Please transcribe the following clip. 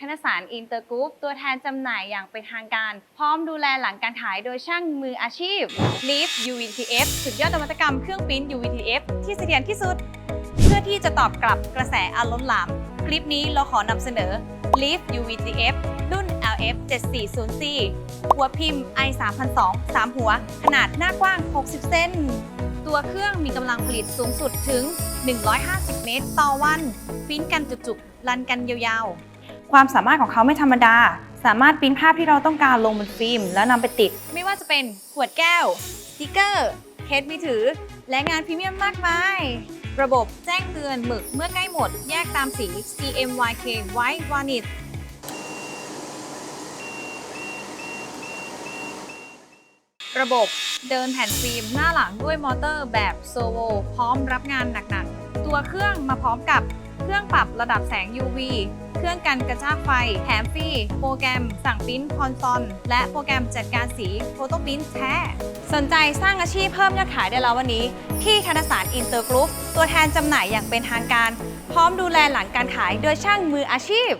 ธนสารอินเตอร์กรุ๊ปตัวแทนจำหน่ายอย่างเป็นทางการ พร้อมดูแลหลังการขายโดยช่างมืออาชีพ Leaf UVTF สุดยอดนวัตกรรมเครื่องปริ้น UVTF ที่เสถียรที่สุด เพื่อที่จะตอบกลับกระแสอันล้นหลาม คลิปนี้เราขอนำเสนอ Leaf UVTF รุ่น LF 740C หัวพิมพ์ i 3 0 0 3หัว ขนาดหน้ากว้าง 60 เซนตัวเครื่องมีกำลังผลิตสูงสุดถึง 150 เมตร ต่อวันปิ้นกันจุกๆ รันกันยาวๆ ความสามารถของเขาไม่ธรรมดา สามารถปริ้นภาพที่เราต้องการลงบนฟิล์ม แล้วนำไปติด ไม่ว่าจะเป็นขวดแก้วสติกเกอร์ เคสมือถือ และงานพรีเมียมมากมาย ระบบแจ้งเตือนหมึกเมื่อใกล้หมด แยกตามสี CMYK White Varnish ระบบเดินแผ่นฟิล์มหน้าหลังด้วยมอเตอร์แบบโซโวพร้อมรับงานหนักๆ ตัวเครื่องมาพร้อมกับ เครื่องปรับระดับแสง UV เครื่องกันกระชากไฟ แถมฟรี โปรแกรมสั่งปริ้นคอนซอลและโปรแกรมจัดการสีโฟโต้ปริ้นแท้ สนใจสร้างอาชีพเพิ่มยอดขายได้แล้ววันนี้ ที่ธนสารอินเตอร์กรุ๊ปตัวแทนจำหน่ายอย่างเป็นทางการ พร้อมดูแลหลังการขายโดยช่างมืออาชีพ